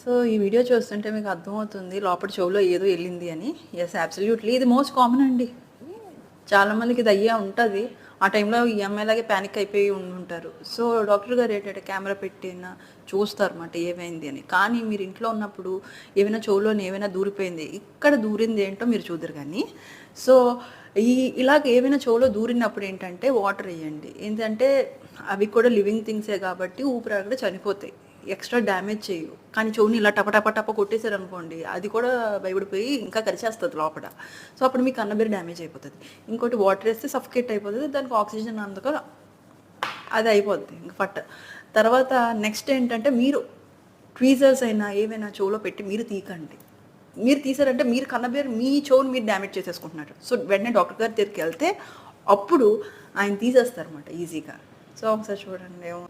So ఈ video చూస్తుంటే మీకు అర్థమవుతుంది లోపల చెవులో ఏదో వెళ్ళింది అని. ఎస్ అబ్సల్యూట్లీ ఇది మోస్ట్ కామన్ అండి. చాలామందికి ఇది అయ్యే ఉంటుంది. ఆ టైంలో ఈ అమ్మాయిలాగే ప్యానిక్ అయిపోయి ఉండి ఉంటారు. సో డాక్టర్ గారు ఏంటంటే కెమెరా పెట్టిన చూస్తారు అన్నమాట ఏమైంది అని. కానీ మీరు ఇంట్లో ఉన్నప్పుడు ఏమైనా చెవులో ఏమైనా దూరిపోయింది ఇక్కడ దూరింది ఏంటో మీరు చూద్దరు కానీ. సో ఈ ఇలాగ ఏమైనా చెవులో దూరినప్పుడు ఏంటంటే వాటర్ వేయండి. ఏంటంటే అవి కూడా లివింగ్ థింగ్సే కాబట్టి ఊపిరాడకుండా చనిపోతాయి. ఎక్స్ట్రా డ్యామేజ్ చేయు కానీ చెవుని ఇలా టప టప టప కొట్టేశారు అనుకోండి అది కూడా భయపడిపోయి ఇంకా కరిచేస్తుంది లోపల. సో అప్పుడు మీ కన్నబేరు డ్యామేజ్ అయిపోతుంది. ఇంకోటి వాటర్ వేస్తే సఫకేట్ అయిపోతుంది దానికి ఆక్సిజన్ అందుకు అది అయిపోద్ది ఇంక ఫట్. తర్వాత నెక్స్ట్ ఏంటంటే మీరు ట్వీజర్స్ అయినా ఏవైనా చెవులో పెట్టి మీరు తీకండి. మీరు తీసారంటే మీరు కన్నబేరు మీ చెవుని మీరు డ్యామేజ్ చేసేసుకుంటున్నారు. సో వెంటనే డాక్టర్ గారి దగ్గరికి వెళ్తే అప్పుడు ఆయన తీసేస్తారు అనమాట ఈజీగా. సో ఒకసారి చూడండి ఏమో.